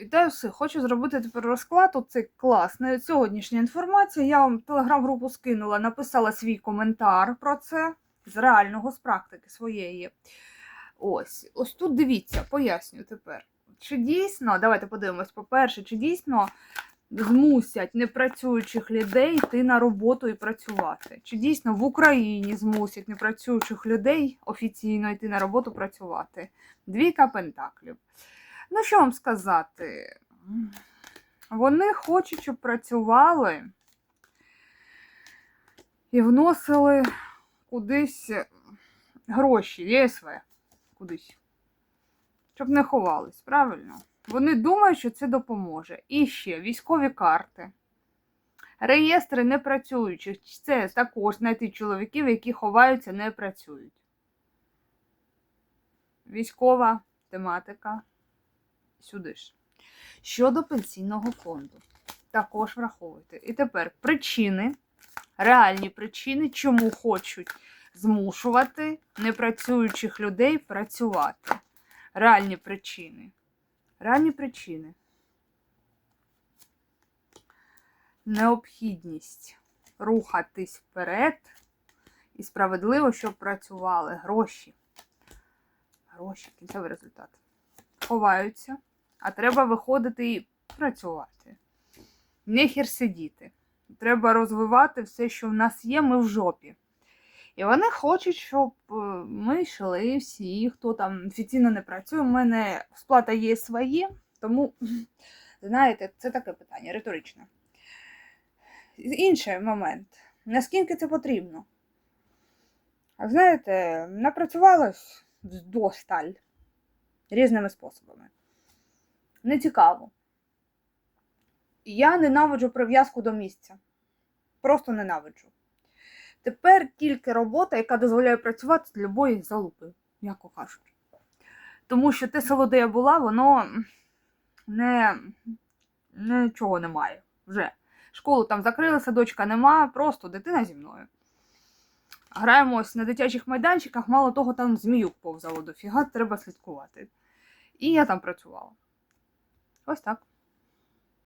Вітаю всіх. Хочу зробити тепер розклад. Оце класна сьогоднішня інформація. Я вам телеграм-групу скинула, написала свій коментар про це з реального, з практики своєї. Ось, ось тут дивіться, пояснюю тепер. Чи дійсно, давайте подивимось, по-перше, чи дійсно змусять непрацюючих людей йти на роботу і працювати? Чи дійсно в Україні змусять непрацюючих людей офіційно йти на роботу працювати? Двійка пентаклів. Ну, що вам сказати? Вони хочуть, щоб працювали і вносили кудись гроші, ЄСВ, кудись. Щоб не ховались, правильно? Вони думають, що це допоможе. І ще військові карти. Реєстри непрацюючих. Це також знайти чоловіків, які ховаються, не працюють. Військова тематика сюди ж. Щодо пенсійного фонду, також враховуйте. І тепер причини, реальні причини, чому хочуть змушувати непрацюючих людей працювати. Реальні причини. Реальні причини. Необхідність рухатись вперед і справедливо, щоб працювали гроші. Гроші, кінцевий результат. Ховаються, а треба виходити і працювати. Нехер сидіти. Треба розвивати все, що в нас є, ми в жопі. І вони хочуть, щоб е, ми йшли всі, хто там офіційно не працює. У мене сплата є своє, тому, знаєте, це таке питання, риторичне. Інший момент. Наскільки це потрібно? А знаєте, напрацювалось вдосталь різними способами. Не цікаво. Я ненавиджу прив'язку до місця. Просто ненавиджу. Тепер тільки робота, яка дозволяє працювати з любої залупи, м'яко кажучи. Тому що те село, де я була, воно не, нічого немає вже. Школу там закрили, садочка нема, просто дитина зі мною. Граємось на дитячих майданчиках, мало того, там зміюк повзало дофіга, треба слідкувати. І я там працювала. Ось так.